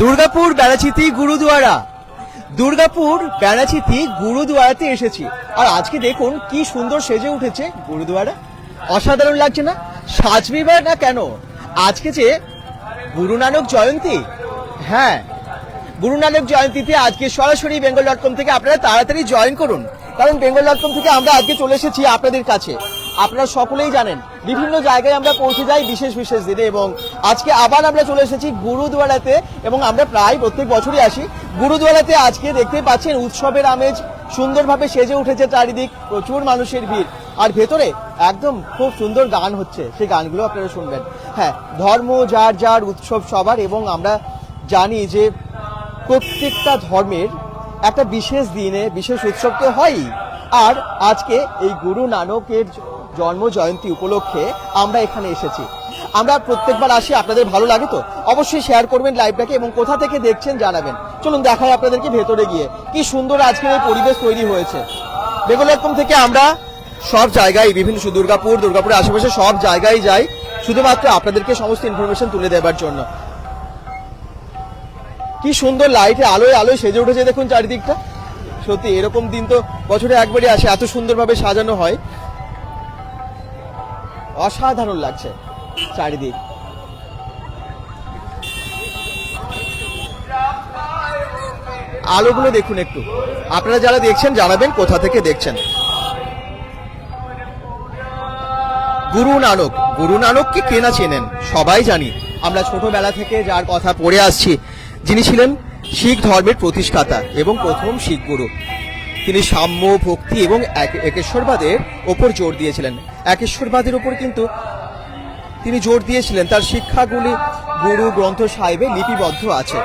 দুর্গাপুর বেড়াচিতি গুরুদুয়ারা। দুর্গাপুর বেড়াচিতি গুরুদুয়ারাতে এসেছি। আর আজকে দেখুন কি সুন্দর সেজে উঠেছে গুরুদুয়ারা। অসাধারণ লাগছে না? সাজবিবার না কেন? আজকে যে গুরু নানক জয়ন্তী। হ্যাঁ গুরু নানক জয়ন্তীতে আজকে সরাসরি বেঙ্গল ডট কম থেকে আপনারা তাড়াতাড়ি জয়েন করুন। কারণ বেঙ্গল ডট কম থেকে আমরা আজকে চলে এসেছি আপনাদের কাছে। আপনারা সকলেই জানেন, বিভিন্ন জায়গায় আমরা পৌঁছে যাই বিশেষ বিশেষ দিনে এবং আজকে আবার আমরা চলে এসেছি গুরুদুয়ারাতে এবং আমরা প্রায় প্রত্যেক বছরই আসি। গুরুদুয়ারাতে আজকে দেখতে পাচ্ছেন উৎসবের আমেজ, সুন্দরভাবে সেজে উঠেছে চারিদিক, প্রচুর মানুষের ভিড়। আর ভেতরে একদম খুব সুন্দর গান হচ্ছে, সেই গানগুলো আপনারা শুনবেন। হ্যাঁ ধর্ম, যার যার উৎসব সবার এবং আমরা জানি যে প্রত্যেকটা ধর্মের একটা বিশেষ দিনে, বিশেষ উৎসব তো হয়ই। আর আজকে এই গুরু নানকের জন্ম জয়ন্তী উপলক্ষে আমরা এখানে এসেছি। আমরা প্রত্যেকবার আসি, আপনাদের ভালো লাগে তো? অবশ্যই শেয়ার করবেন লাইভটাকে এবং কোথা থেকে দেখছেন জানাবেন। চলুন দেখাই আপনাদেরকে ভেতরে গিয়ে, কি সুন্দর আজকের এই পরিবেশ তৈরি হয়েছে। বেঙ্গল ডট কম থেকে আমরা সব জায়গায়, বিভিন্ন দুর্গাপুর, দুর্গাপুরের আশেপাশে সব জায়গায় যাই, শুধুমাত্র আপনাদেরকে সমস্ত ইনফরমেশন তুলে দেবার জন্য। কি সুন্দর লাইটে আলোয় আলোয় সেজে উঠেছে দেখুন চারিদিকটা। সত্যি এরকম দিন তো বছরে একবারই আসে, এত সুন্দরভাবে সাজানো হয়। অসাধারণ লাগছে চারিদিক। আলোগুলো দেখুন একটু। আপনারা যারা দেখছেন, জানাবেন কোথা থেকে দেখছেন। গুরু নানক, গুরু নানককে কে না চেনেন? সবাই জানি। আমরা ছোটবেলা থেকে যার কথা পড়ে আসছি, যিনি ছিলেন শিখ ধর্মের প্রতিষ্ঠাতা এবং প্রথম শিখ গুরু। তিনি সাম্য, ভক্তি এবং এক- একেশ্বরবাদের ওপর জোর দিয়েছিলেন। একেশ্বরবাদের ওপর কিন্তু তিনি জোর দিয়েছিলেন। তার শিক্ষাগুলি গুরু, গ্রন্থ সাহেবে লিপিবদ্ধ আছে।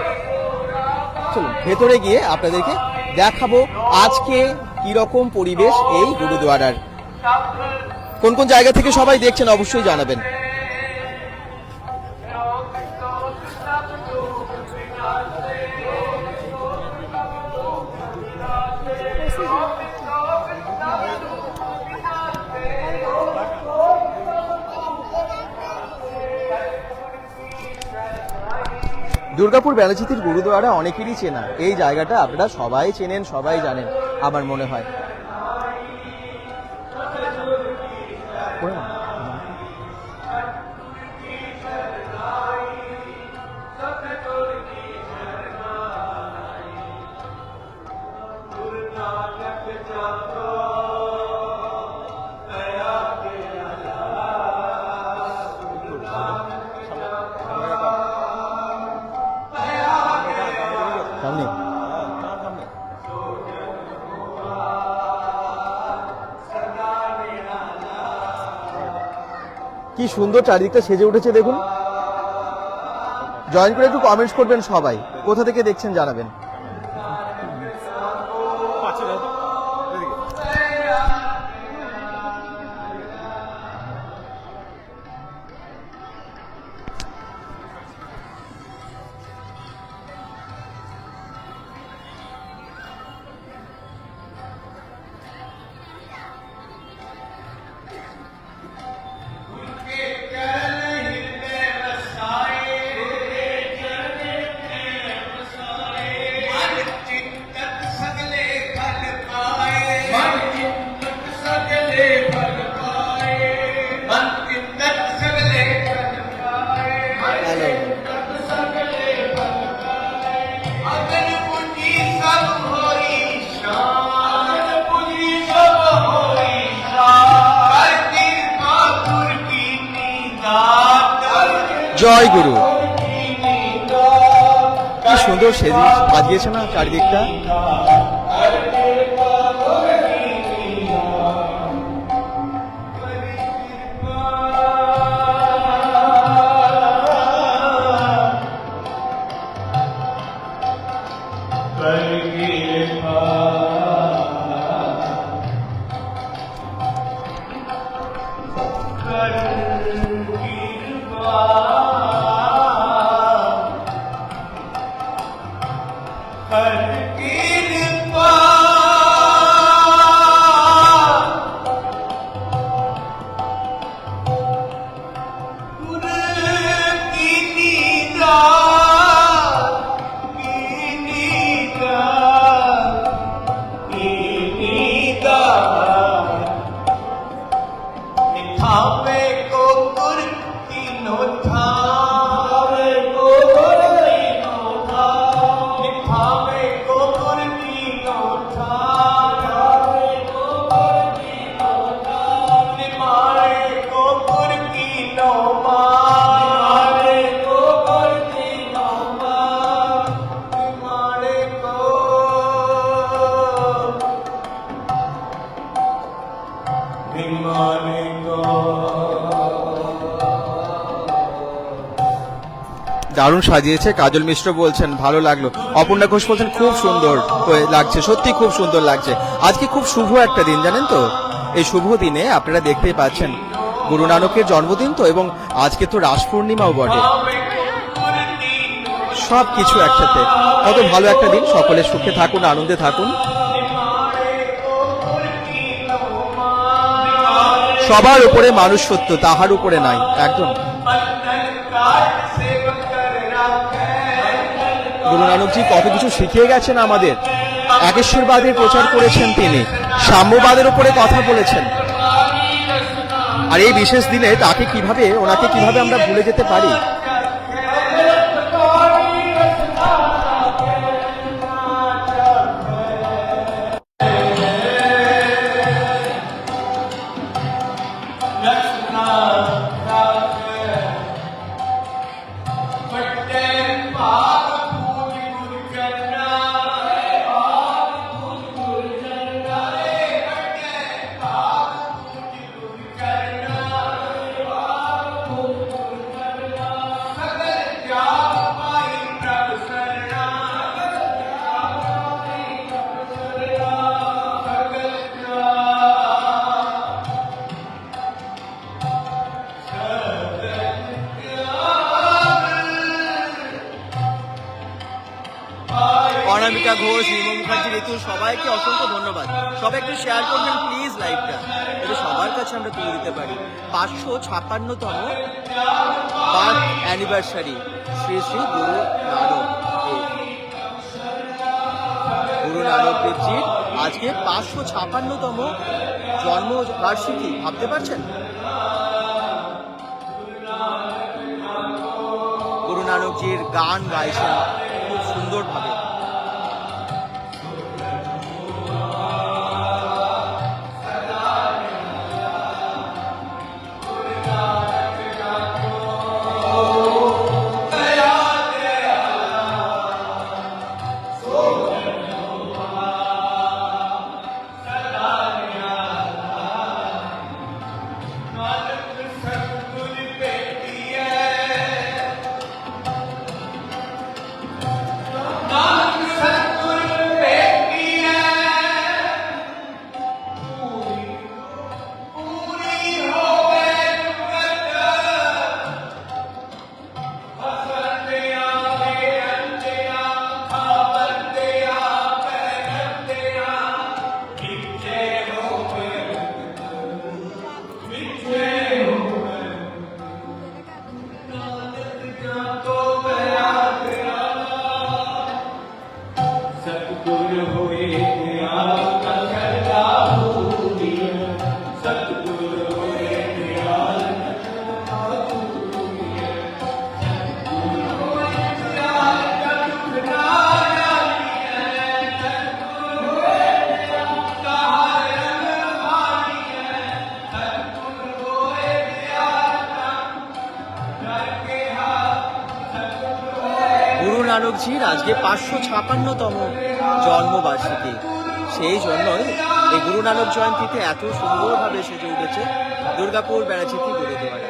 চলুন, ভেতরে গিয়ে আপনাদেরকে দেখাবো আজকে কীরকম পরিবেশ এই গুরুদুয়ারার। কোন কোন জায়গা থেকে সবাই দেখছেন অবশ্যই জানাবেন। দুর্গাপুর বেলাচিতির গুরুদুয়ারা অনেকেরই চেনা। এই জায়গাটা আপনারা সবাই চেনেন, সবাই জানেন, আমার মনে হয়। সুন্দর চারিদিকটা সেজে উঠেছে, দেখুন। জয়েন করে একটু কমেন্টস করবেন সবাই। কোথা থেকে দেখছেন জানাবেন। জয় গুরু। কি সুন্দর সেজে সাজিয়েছে না চারিদিকটা? দারুণ সাজিয়েছে। কাজল মিশ্র বলছেন, ভালো লাগল। অপর্ণা ঘোষ বলছেন, খুব সুন্দর লাগছে সত্যি খুব সুন্দর লাগছে। আজকে খুব শুভ একটা দিন, জানেন তো? এই শুভ দিনে আপনারা দেখতেই পাচ্ছেন গুরু নানকের জন্মদিন তো, এবং আজকে তো রাস পূর্ণিমাও বটে। সব কিছু একসাথে। কত ভালো একটা দিন, সকলে সুখে থাকুন, আনন্দে থাকুন। সবার উপরে মানুষ সত্য তাহার উপরে নাই, একদম। গুরু নানকজি, কত কিছু শিখিয়ে গেছেন আমাদের। একেশ্বরবাদের প্রচার করেছেন তিনি, সাম্যবাদের উপরে কথা বলেছেন। আর এই বিশেষ দিনে তাকে কীভাবে, ওনাকে কীভাবে আমরা ভুলে যেতে পারি? ঘোষ রিমা মুখার্জি ঋতু সবাইকে অসংখ্য ধন্যবাদ। সবাই একটু শেয়ার করবেন প্লিজ লাইভটা এটা সবার কাছে আমরা তুলে দিতে পারি। পাঁচশো ছাপ্পান্নতম বার্থ অ্যানিভার্সারি শ্রী শ্রী গুরু নানক গুরু নানক দেবজির আজকে পাঁচশো ছাপান্নতম জন্ম বার্ষিকী ভাবতে পারছেন? গুরু নানকজির গান গাইছেন, খুব সুন্দরভাবে। নানকজির আজকে পাঁচশো ছাপান্নতম জন্মবার্ষিকী। সেই জন্যই এই গুরু নানক জয়ন্তীতে এত সুন্দরভাবে সেজে উঠেছে দুর্গাপুর বেড়াচিতি গুরুদুয়ারা।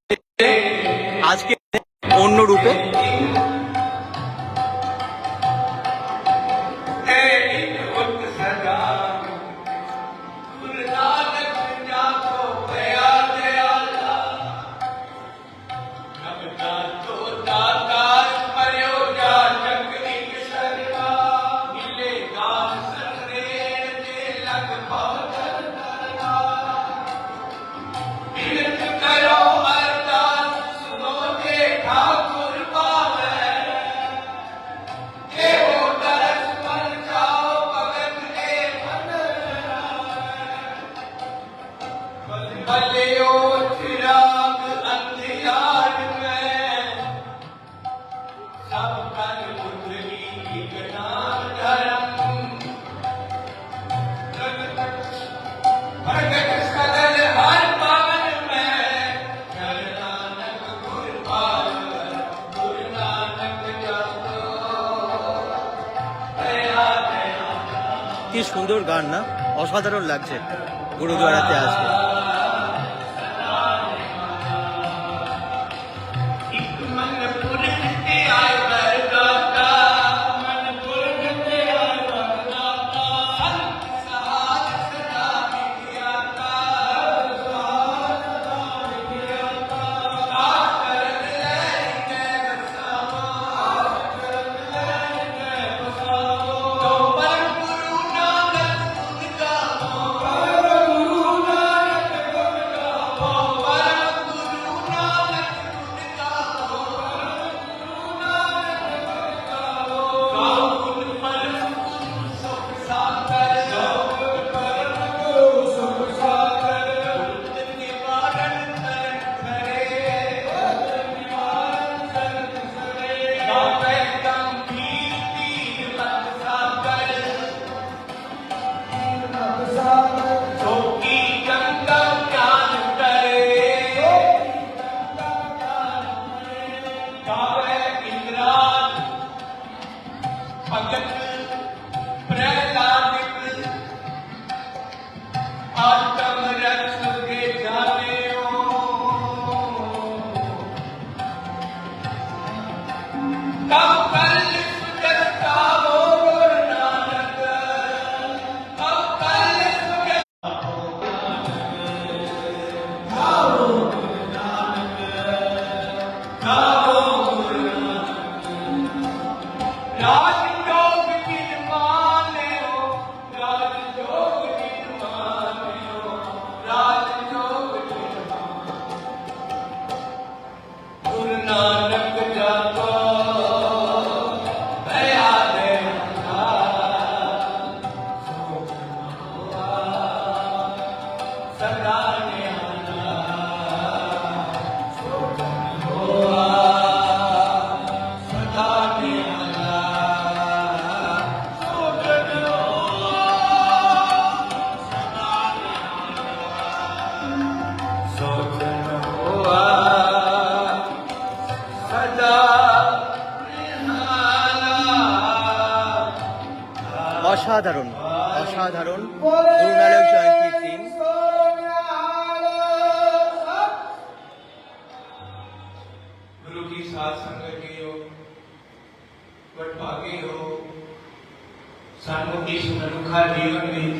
কি সুন্দর গান না? অসাধারণ লাগছে। গুরুদুয়ারাতে আজকে। Tá, ele অসাধারণ অসাধারণ গুরুনানক জয়ন্তীর দিন ਗੁਰੂ ਕੀ ਸਾਧ ਸੰਗਤ ਜੀਓ ਵਡਭਾਗੇ ਹੋ ਸਾਨੂੰ ਇਸ ਮਨੁੱਖਾ ਜੀਵਨ ਵਿੱਚ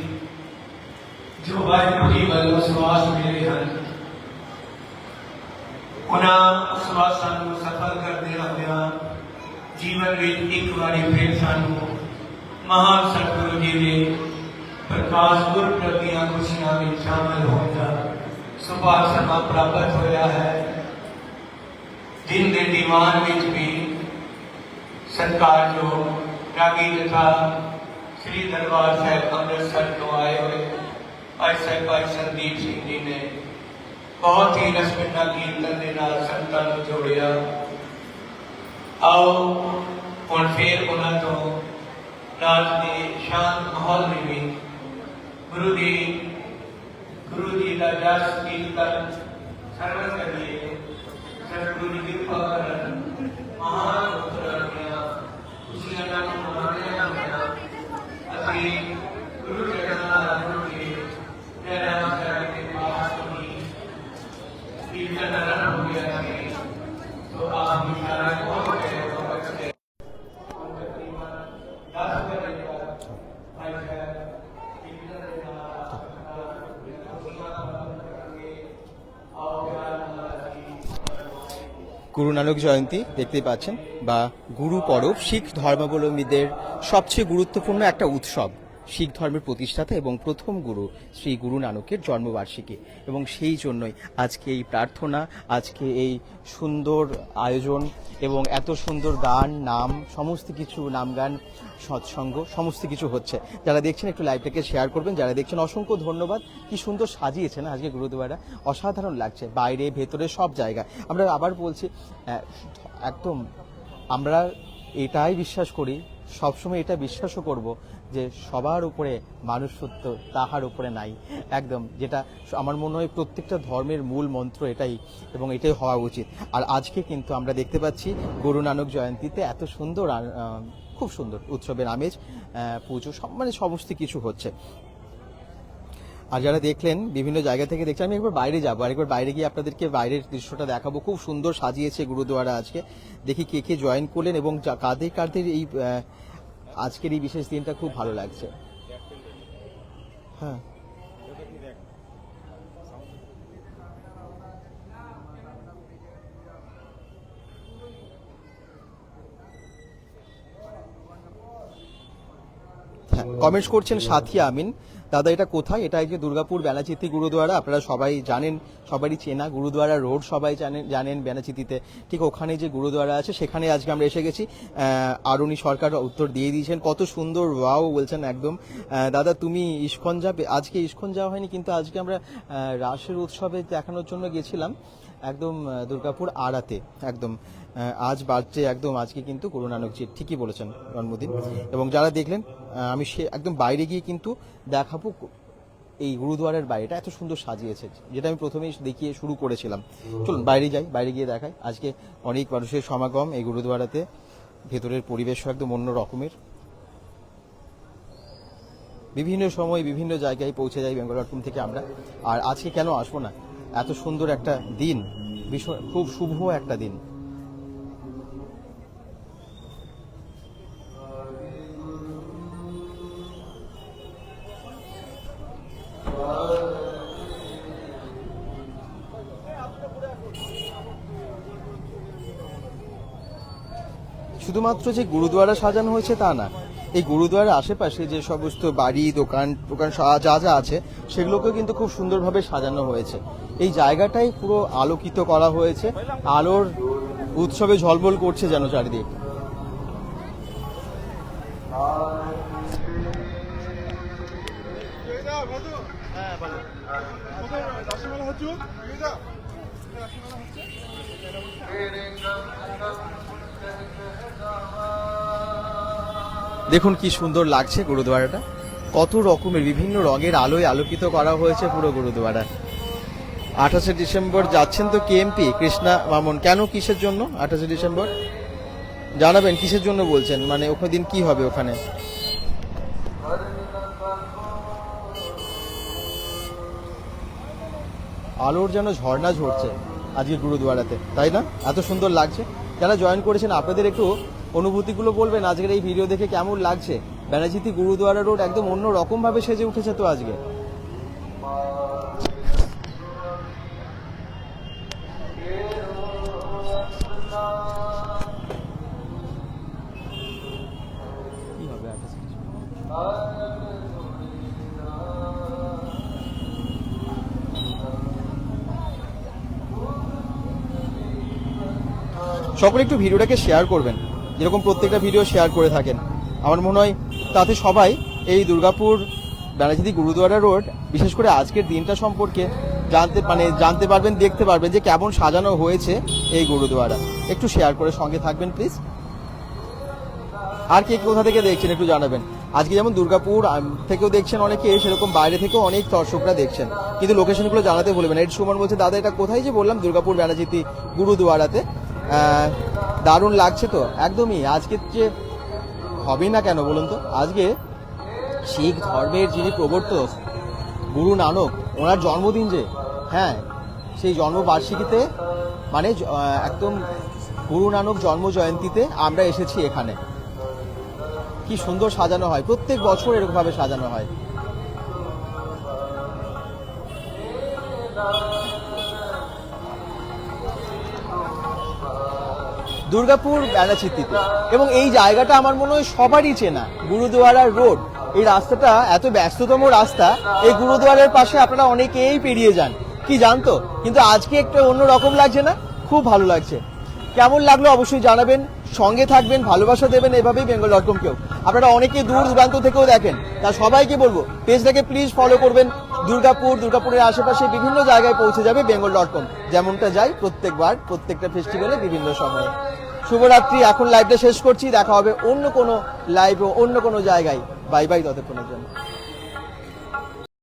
ਜੋ ਵਾਹਿਗੁਰੂ ਜੀ ਵੱਲੋਂ ਸਵਾਸ ਮਿਲੇ ਹਨ ਉਹਨਾਂ ਸਵਾਸਾਂ ਨੂੰ ਸਫਲ ਕਰਦੇ ਹੋਇਆਂ ਜੀਵਨ ਵਿੱਚ ਇੱਕ ਵਾਰੀ ਫਿਰ ਸਾਨੂੰ ਮਹਾਨ ਸਤਿਗੁਰੂ ਜੀ ਦੇ ਪ੍ਰਕਾਸ਼ ਗੁਰਪੁਰਬ ਦੀਆਂ ਖੁਸ਼ੀਆਂ ਵਿੱਚ ਸ਼ਾਮਲ ਹੋਣ ਦਾ ਸੁਭਾਗ ਸਮਾਂ ਪ੍ਰਾਪਤ ਹੋਇਆ ਹੈ। ਦਿਨ ਦੇ ਦੀਵਾਨ ਵਿੱਚ ਵੀ ਸਰਕਾਰ ਰਾਗੀ ਜਥਾ ਸ੍ਰੀ ਦਰਬਾਰ ਸਾਹਿਬ ਅੰਮ੍ਰਿਤਸਰ ਤੋਂ ਆਏ ਹੋਏ ਭਾਈ ਸਾਹਿਬ ਭਾਈ ਸੰਦੀਪ ਸਿੰਘ ਜੀ ਨੇ ਬਹੁਤ ਹੀ ਰਸਮਿੰਨਾ ਕੀਰਤਨ ਦੇ ਨਾਲ ਸੰਤਾਂ ਨੂੰ ਜੋੜਿਆ। ਆਓ ਹੁਣ ਫੇਰ ਉਹਨਾਂ ਤੋਂ राज के शांत माहौल में भी गुरु जी गुरु जी का जस कीर्तन सर्वस करिए सतगुरु जी कृपा करन महान उत्तरनिया खुशियाँ का मनाने आ गया अति गुरु चरणा गुरु के तेरा कर के पास ही। कीर्तन हो गया तो आप विचार গুরু নানক জয়ন্তী দেখতেই পাচ্ছেন বা গুরু পরব শিখ ধর্মাবলম্বীদের সবচেয়ে গুরুত্বপূর্ণ একটা উৎসব। শিখ ধর্মের প্রতিষ্ঠাতা এবং প্রথম গুরু শ্রী গুরু নানকের জন্মবার্ষিকী। এবং সেই জন্যই আজকে এই প্রার্থনা, আজকে এই সুন্দর আয়োজন এবং এত সুন্দর গান, নাম, সমস্ত কিছু, নাম গান, সৎসঙ্গ, সমস্ত কিছু হচ্ছে। যারা দেখছেন একটু লাইভটাকে শেয়ার করবেন, যারা দেখছেন অসংখ্য ধন্যবাদ। কি সুন্দর সাজিয়েছেন আজকে গুরুদুয়ারা। অসাধারণ লাগছে, বাইরে, ভেতরে, সব জায়গায়। আমরা আবার বলছি একদম আমরা এটাই বিশ্বাস করি, সবসময় এটা বিশ্বাসও করব যে সবার উপরে মানুষ সত্য তাহার উপরে নাই। একদম, যেটা আমার মনে হয় প্রত্যেকটা ধর্মের মূল মন্ত্র এটাই এবং এটাই হওয়া উচিত। আর আজকে কিন্তু আমরা দেখতে পাচ্ছি গুরু নানক জয়ন্তীতে এত সুন্দর খুব সুন্দর উৎসবের আমেজ পুজো সব মানে সমস্ত কিছু হচ্ছে। আর যারা দেখলেন, বিভিন্ন জায়গা থেকে দেখছেন আমি একবার বাইরে যাব আর একবার বাইরে গিয়ে আপনাদেরকে বাইরের দৃশ্যটা দেখাবো। খুব সুন্দর সাজিয়েছে গুরুদুয়ারা আজকে। দেখি কে কে জয়েন করলেন এবং কাদের কাদের এই আজকের এই বিশেষ দিনটা খুব ভালো লাগছে। হ্যাঁ। হ্যাঁ কমেন্টস করছেন সাথী আমিন। দাদা, এটা কোথায়? এটা এই যে দুর্গাপুর বেনাচিতি গুরুদুয়ারা। আপনারা সবাই জানেন, সবারই চেনা গুরুদুয়ারা রোড, সবাই জানেন জানেন বেনাচিতিতে ঠিক ওখানে যে গুরুদুয়ারা আছে, সেখানে আজকে আমরা এসে গেছি। আরুনি সরকার উত্তর দিয়ে দিয়েছেন। কত সুন্দর, ওয়াও বলছেন একদম। দাদা, তুমি ইস্কন যাবে? আজকে ইস্কন যাওয়া হয়নি, কিন্তু আজকে আমরা রাসের উৎসবে দেখানোর জন্য গেছিলাম। একদম দুর্গাপুর আড়াতে। একদম আজ বার্থডে একদম, আজকে কিন্তু গুরু নানকজির ঠিকই বলেছেন জন্মদিন এবং যারা দেখলেন আমি সে একদম বাইরে গিয়ে কিন্তু দেখাবো এই গুরুদুয়ারের বাইরেটা, এত সুন্দর সাজিয়েছে। যেটা আমি প্রথমেই দেখিয়ে শুরু করেছিলাম। চলুন, বাইরে যাই, বাইরে গিয়ে দেখাই। আজকে অনেক মানুষের সমাগম এই গুরুদুয়ারাতে। ভেতরের পরিবেশও একদম অন্য রকমের। বিভিন্ন সময় বিভিন্ন জায়গায় পৌঁছে যাই বেঙ্গল থেকে আমরা। আর আজকে কেন আসব না? এত সুন্দর একটা দিন, ভীষণ, খুব শুভ একটা দিন। শুধুমাত্র যে গুরুদুয়ারা সাজানো হয়েছে তা না, এই গুরুদুয়ারার আশেপাশে যে সমস্ত বাড়ি, দোকান দোকান যা যা আছে, সেগুলোকেও কিন্তু খুব সুন্দরভাবে সাজানো হয়েছে। এই জায়গাটাই পুরো আলোকিত করা হয়েছে। আলোর উৎসবে ঝলমল করছে যেন চারিদিক। দেখুন কি সুন্দর লাগছে গুরুদুয়ারাটা। কত রকমের বিভিন্ন রঙের আলোয় আলোকিত করা হয়েছে পুরো গুরুদুয়ারা আঠাশে ডিসেম্বর যাচ্ছেন তো কেএমপি কৃষ্ণা মামন। কেন কিসের জন্য আঠাশে ডিসেম্বর? জানাবেন, কিসের জন্য বলছেন? মানে ওখানে দিন কি হবে ওখানে? আলোর যেন ঝর্ণা ঝরছে আজকে গুরুদুয়ারাতে, তাই না? এত সুন্দর লাগছে। যারা জয়েন করেছেন, আপনাদের একটু অনুভূতিগুলো বলবেন। আজকের এই ভিডিও দেখে কেমন লাগছে? ব্যানার্জিতি গুরুদুয়ারা রোড একদম অন্য রকম ভাবে সেজে উঠেছে তো আজকে। সকলে একটু ভিডিওটাকে শেয়ার করবেন। যেরকম প্রত্যেকটা ভিডিও শেয়ার করে থাকেন। আমার মনে হয় তাতে সবাই এই দুর্গাপুর ব্যানার্জিদি গুরুদুয়ারা রোড, বিশেষ করে আজকের দিনটা সম্পর্কে জানতে মানে জানতে পারবেন, দেখতে পারবেন যে কেমন সাজানো হয়েছে এই গুরুদুয়ারা। একটু শেয়ার করে সঙ্গে থাকবেন প্লিজ আর কে কোথা থেকে দেখছেন একটু জানাবেন। আজকে যেমন দুর্গাপুর থেকেও দেখছেন অনেকে, সেরকম বাইরে থেকেও অনেক দর্শকরা দেখছেন। কিন্তু লোকেশনগুলো জানাতে ভুলবেন এর সুমন বলছে, দাদা, এটা কোথায় যে বললাম? দুর্গাপুর ব্যানার্জিতি গুরুদুয়ারাতে। দারুণ লাগছে তো, একদমই। আজকে যে হবেই না কেন বলুন তো? আজকে শিখ ধর্মের যিনি প্রবর্তক, গুরু নানক, ওনার জন্মদিন যে হ্যাঁ সেই জন্মবার্ষিকীতে মানে একদম গুরু নানক জন্ম জয়ন্তীতে আমরা এসেছি এখানে। কি সুন্দর সাজানো হয়, প্রত্যেক বছর এরকমভাবে সাজানো হয়। দুর্গাপুর বেড়াচিত্তিতে এবং এই জায়গাটা আমার মনে হয় সবারই চেনা গুরুদুয়ারার রোড। এই রাস্তাটা এত ব্যস্ততম রাস্তা, এই গুরুদুয়ারের পাশে আপনারা অনেকেই পেরিয়ে যান। কি জানতো? কিন্তু আজকে একটা অন্য রকম লাগছে না? খুব ভালো লাগছে। কেমন লাগল অবশ্যই জানাবেন, সঙ্গে থাকবেন, ভালোবাসা দেবেন এভাবেই বেঙ্গল ডট কম কেউ আপনারা অনেকে দূর দূরান্ত থেকেও দেখেন, তা সবাইকে বলব, পেজটাকে প্লিজ ফলো করবেন, দুর্গাপুর, দুর্গাপুরের আশেপাশে বিভিন্ন জায়গায় পৌঁছে যাবে বেঙ্গল ডট কম। যেমনটা যাই প্রত্যেকবার, প্রত্যেকটা ফেস্টিভ্যালে বিভিন্ন সময়ে। শুভরাত্রি, এখন লাইভটা শেষ করছি, দেখা হবে অন্য কোনো লাইভ ও অন্য কোনো জায়গায়। বাই বাই ততক্ষণের জন্য।